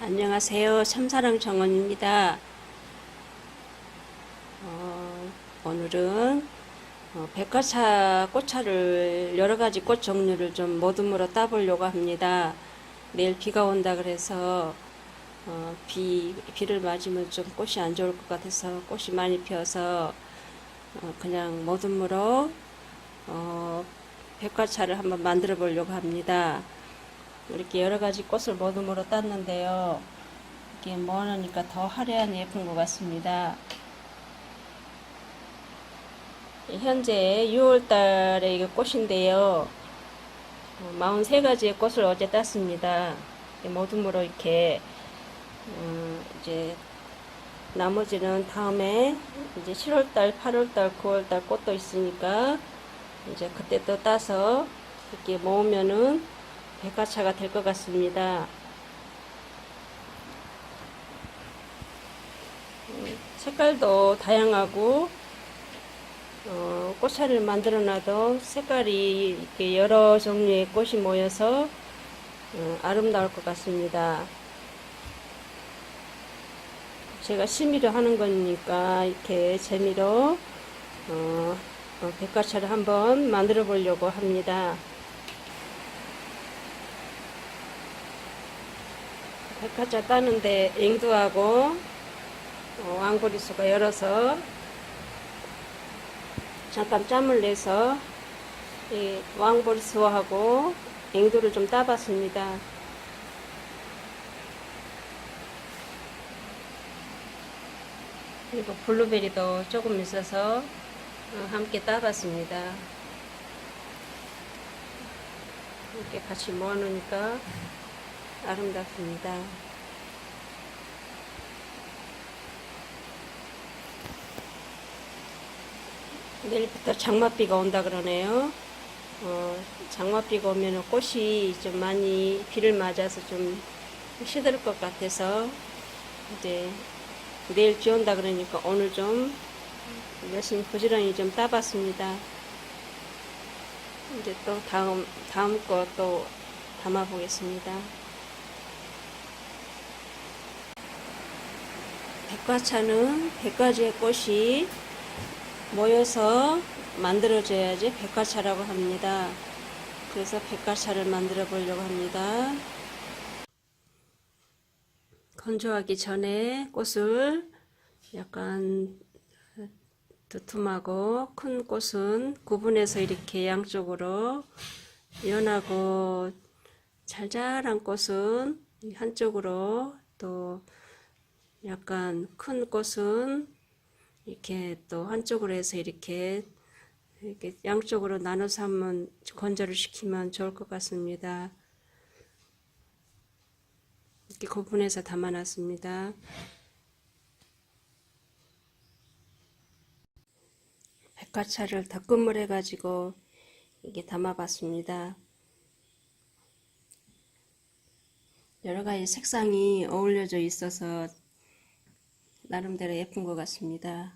안녕하세요. 참사랑 정원입니다. 어, 오늘은 어, 백화차 꽃차를 여러 가지 꽃 종류를 좀 모둠으로 따보려고 합니다. 내일 비가 온다 그래서 어, 비, 비를 맞으면 좀 꽃이 안 좋을 것 같아서 꽃이 많이 피어서 어, 그냥 모둠으로 어, 백화차를 한번 만들어 보려고 합니다. 이렇게 여러 가지 꽃을 모둠으로 땄는데요. 이게 모으니까 더 화려한 예쁜 것 같습니다. 현재 6월 달에 이게 꽃인데요. 43가지의 꽃을 어제 땄습니다. 모둠으로 이렇게, 음, 이제, 나머지는 다음에 이제 7월달, 8월달, 9월달 꽃도 있으니까 이제 그때 또 따서 이렇게 모으면은 백화차가 될 것 같습니다. 음, 색깔도 다양하고 어, 꽃차를 만들어 놔도 색깔이 이렇게 여러 종류의 꽃이 모여서 어, 아름다울 것 같습니다. 제가 취미로 하는 거니까 이렇게 재미로 어, 어, 백화차를 한번 만들어 보려고 합니다. 백화차 따는데 앵두하고 어, 왕보리수가 열어서 잠깐 짬을 내서 이 왕보리수하고 앵두를 좀 따봤습니다. 그리고 블루베리도 조금 있어서 어, 함께 따봤습니다. 이렇게 같이 모아놓으니까 아름답습니다. 내일부터 장맛비가 온다 그러네요. 어, 장맛비가 오면 꽃이 좀 많이 비를 맞아서 좀 시들 것 같아서 이제 내일 비 온다 그러니까 오늘 좀 열심히 부지런히 좀 따봤습니다. 이제 또 다음 다음 거 또 담아 보겠습니다. 백과차는 100가지의 꽃이 모여서 만들어져야지 백과차라고 합니다. 그래서 백과차를 만들어 보려고 합니다. 건조하기 전에 꽃을 약간 두툼하고 큰 꽃은 구분해서 이렇게 양쪽으로 연하고 잘잘한 꽃은 한쪽으로 또 약간 큰 꽃은 이렇게 또 한쪽으로 해서 이렇게 이렇게 양쪽으로 나눠서 한번 건조를 시키면 좋을 것 같습니다. 이렇게 구분해서 담아놨습니다. 백화차를 덕금을 해가지고 이게 담아봤습니다. 여러 가지 색상이 어울려져 있어서 나름대로 예쁜 것 같습니다.